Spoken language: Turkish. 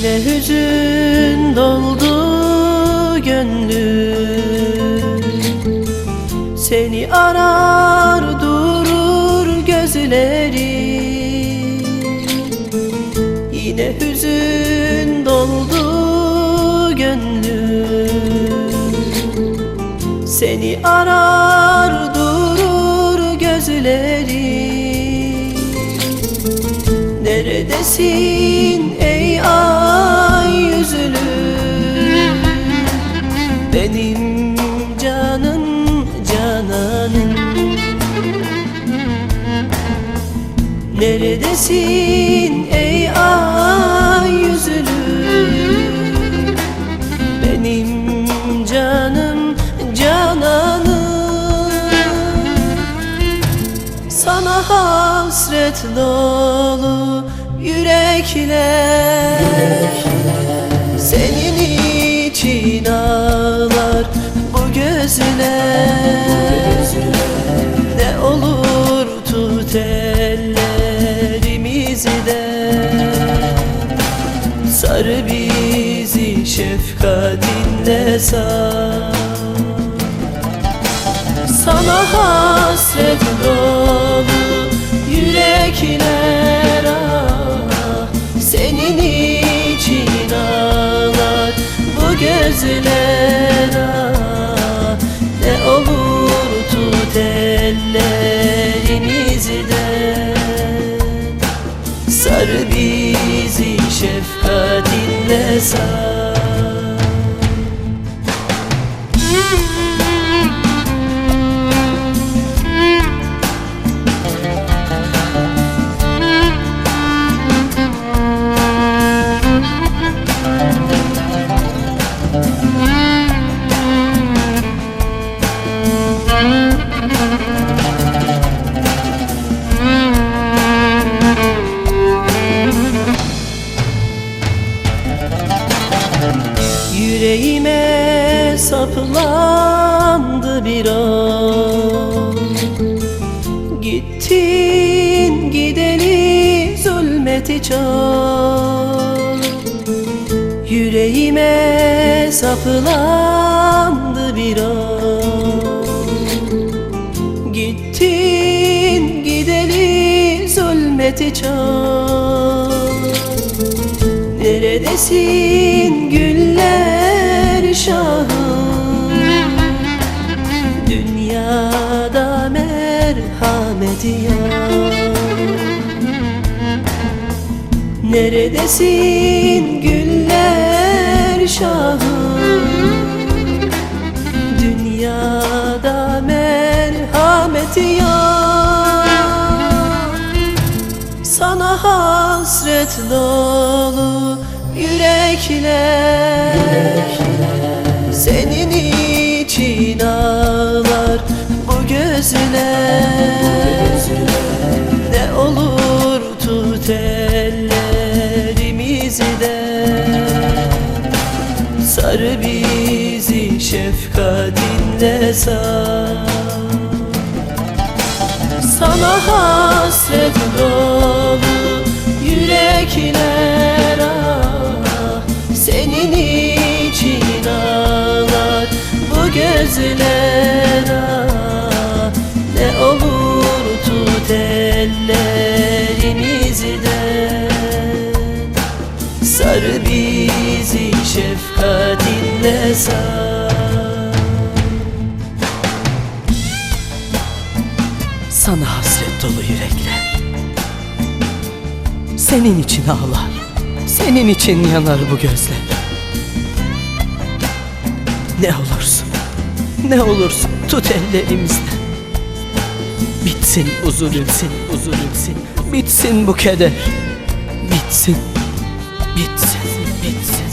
Yine hüzün doldu gönlüm. Seni arar durur gözlerim. Yine hüzün doldu gönlüm. Seni arar durur gözlerim. Neredesin Benim canım cananım Neredesin ey ay yüzlü? Benim canım cananım Sana hasret dolu yürekler. Senin gözler Ne olur tut ellerimizi de. Sarı bizi şefkatinle sar. Sana hasret dolu yürekler ah. Senin için ağlar bu gözler ah şefkatinle Yüreğime saplandı bir an. Gittin gideli zulmeti çok Yüreğime saplandı bir an. Gittin gideli zulmeti çok Neredesin Neredesin güller şahı? Dünyada merhameti yok. Sana hasret dolu yürekler. Senin Sar bizi şefkatinle sar. Sana hasret dolu yürekler ah Senin için ağlar bu gözler ah Ne olur tut ellerimizden Sana hasret dolu yürekler. Senin için ağlar. Senin için yanar bu gözler. Ne olursun Ne olursun tut ellerimizden. Bitsin bu zulümsin bu zulümsin Bitsin bu keder. Bitsin Bitsin Bitsin